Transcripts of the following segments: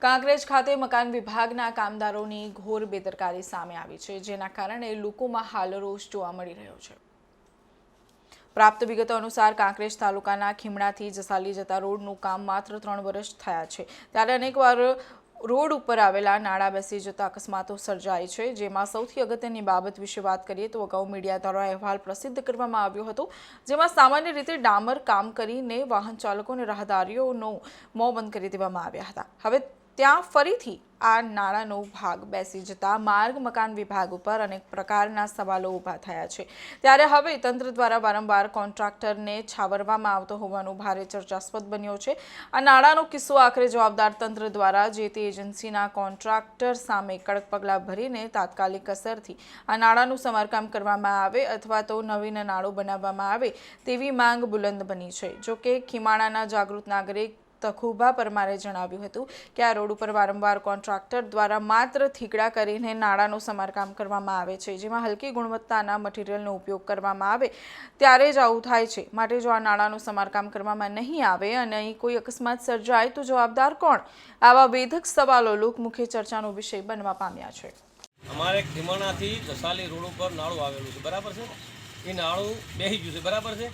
કાંકરેજ ખાતે મકાન વિભાગના કામદારોની ઘોર બેદરકારી સામે આવી છે, જેના કારણે લોકોમાં હાલ રોષ જોવા મળી રહ્યો છે. પ્રાપ્ત વિગતો અનુસાર કાંકરેજ તાલુકાના ખીમડાથી જસાલી જતા રોડનું કામ માત્ર ત્રણ વર્ષ થયા છે. ત્યારે અનેકવાર રોડ ઉપર આવેલા નાળા બેસી જતા અકસ્માતો સર્જાય છે. જેમાં સૌથી અગત્યની બાબત વિશે વાત કરીએ તો અગાઉ મીડિયા દ્વારા અહેવાલ પ્રસિદ્ધ કરવામાં આવ્યો હતો, જેમાં સામાન્ય રીતે ડામર કામ કરીને વાહન ચાલકો અને રાહદારીઓનો મોં બંધ કરી દેવામાં આવ્યા હતા. હવે ત્યાં ફરીથી આ નાણાંનો ભાગ બેસી જતા માર્ગ, મકાન વિભાગ ઉપર અનેક પ્રકારના સવાલો ઊભા થયા છે. ત્યારે હવે તંત્ર દ્વારા વારંવાર કોન્ટ્રાક્ટરને છાવરવામાં આવતો હોવાનું ભારે ચર્ચાસ્પદ બન્યો છે. આ નાણાંનો કિસ્સો આખરે જવાબદાર તંત્ર દ્વારા, જે તે એજન્સીના કોન્ટ્રાક્ટર સામે કડક પગલાં ભરીને તાત્કાલિક અસરથી આ નાણાંનું સમારકામ કરવામાં આવે અથવા તો નવીન નાણું બનાવવામાં આવે તેવી માંગ બુલંદ બની છે. જોકે ખીમાણાના જાગૃત નાગરિક તખુબા પરમારે જણાવ્યું હતું કે આ રોડ ઉપર વારંવાર કોન્ટ્રાક્ટર દ્વારા માત્ર થીકડા કરીને નાળાનું સમારકામ કરવામાં આવે છે. જેમાં હલકી ગુણવત્તાના મટીરિયલનો ઉપયોગ કરવામાં આવે ત્યારે જ આવું થાય છે. માટે જો આ નાળાનું સમારકામ કરવામાં નહીં આવે અને અહીં કોઈ અકસ્માત સર્જાય તો જવાબદાર કોણ? આવા વેધક સવાલો લોકમુખે ચર્ચાનો વિષય બનવા પામ્યા છે. અમારે ખીમાણાથી જસાલી રોડ ઉપર નાળું આવેલું છે. બરાબર છે એ નાળું બેસી ગયું છે. બરાબર છે?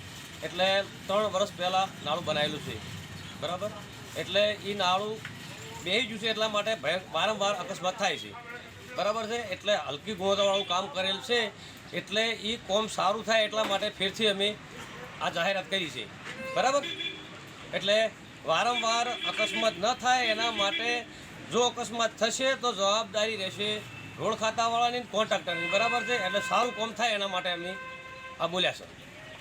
એટલે ત્રણ વર્ષ પહેલાં નાળું બનાવેલું છે. બરાબર? એટલે એ નાળું બેહી ગયું છે એટલા માટે વારંવાર અકસ્માત થાય છે. બરાબર છે? એટલે હલકી ગુણવત્તાવાળું કામ કરેલ છે. એટલે એ કોમ સારું થાય એટલા માટે ફેરથી અમે આ જાહેરાત કરી છે. બરાબર? એટલે વારંવાર અકસ્માત ન થાય એના માટે જો અકસ્માત થશે તો જવાબદારી રહેશે રોડ ખાતાવાળાની કોન્ટ્રાક્ટરની. બરાબર છે? એટલે સારું કોમ થાય એના માટે અમે આ બોલ્યા છે.